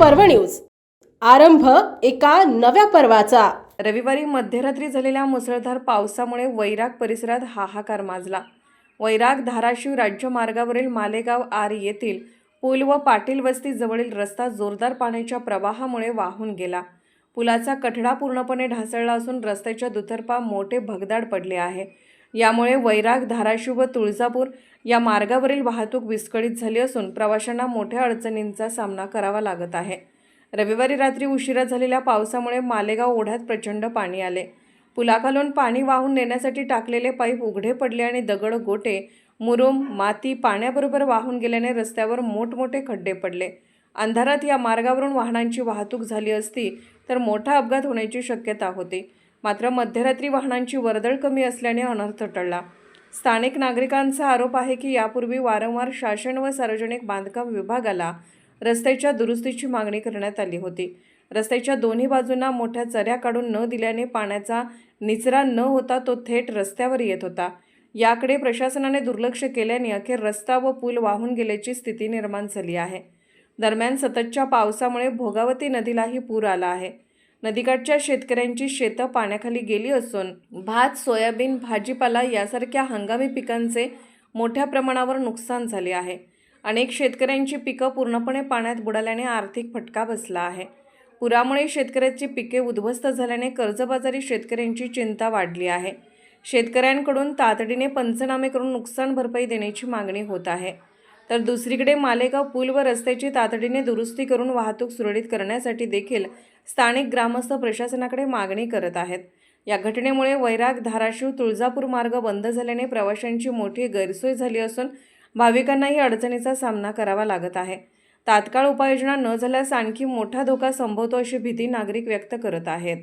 पर्व न्यूज. आरंभ एका नव्या पर्वाचा. रविवारी मध्यरात्री झालेल्या मुसळधार पावसामुळे वैराग परिसरात हाहाकार माजला. वैराग धाराशिव राज्य मार्गावरील मालेगाव आर येथील पूल व पाटील वस्ती जवळील रस्ता जोरदार पाण्याच्या प्रवाहामुळे वाहून गेला. पुलाचा कठडा पूर्णपणे ढासळला असून रस्त्याच्या दुतर्फा मोठे भगदाड पडले आहे. यामुळे वैराग धाराशिव व तुळजापूर या मार्गावरील वाहतूक विस्कळीत झाली असून प्रवाशांना मोठ्या अडचणींचा सामना करावा लागत आहे. रविवारी रात्री उशिरा झालेल्या पावसामुळे मालेगाव ओढ्यात प्रचंड पाणी आले. पुलाखालून पाणी वाहून नेण्यासाठी टाकलेले पाईप उघडे पडले आणि दगड गोटे मुरुम माती पाण्याबरोबर वाहून गेल्याने रस्त्यावर मोठमोठे खड्डे पडले. अंधारात या मार्गावरून वाहनांची वाहतूक झाली असती तर मोठा अपघात होण्याची शक्यता होती. मात्र मध्यरात्री वाहनांची वर्दळ कमी असल्याने अनर्थ टळला. स्थानिक नागरिकांचा आरोप आहे की यापूर्वी वारंवार शासन व सार्वजनिक बांधकाम विभागाला रस्त्याच्या दुरुस्तीची मागणी करण्यात आली होती. रस्त्याच्या दोन्ही बाजूंना मोठ्या चऱ्या काढून न दिल्याने पाण्याचा निचरा न होता तो थेट रस्त्यावर येत होता. याकडे प्रशासनाने दुर्लक्ष केल्याने अखेर रस्ता व पूल वाहून गेल्याची स्थिती निर्माण झाली आहे. दरम्यान सततच्या पावसामुळे भोगावती नदीलाही पूर आला आहे. नदीकाठच्या शेतकऱ्यांची शेतं पाण्याखाली गेली असून भात सोयाबीन भाजीपाला यासारख्या हंगामी पिकांचे मोठ्या प्रमाणावर नुकसान झाले आहे. अनेक शेतकऱ्यांची पिकं पूर्णपणे पाण्यात बुडाल्याने आर्थिक फटका बसला आहे. पुरामुळे शेतकऱ्याची पिके उद्ध्वस्त झाल्याने कर्जबाजारी शेतकऱ्यांची चिंता वाढली आहे. शेतकऱ्यांकडून तातडीने पंचनामे करून नुकसान भरपाई देण्याची मागणी होत आहे. तर दुसरीकडे मालेगाव पूल व रस्त्याची तातडीने दुरुस्ती करून वाहतूक सुरळीत करण्यासाठी देखील स्थानिक ग्रामस्थ प्रशासनाकडे मागणी करत आहेत. या घटनेमुळे वैराग धाराशिव तुळजापूर मार्ग बंद झाल्याने प्रवाशांची मोठी गैरसोय झाली असून भाविकांनाही अडचणीचा सामना करावा लागत आहे. तात्काळ उपाययोजना न झाल्यास आणखी मोठा धोका संभवतो अशी भीती नागरिक व्यक्त करत आहेत.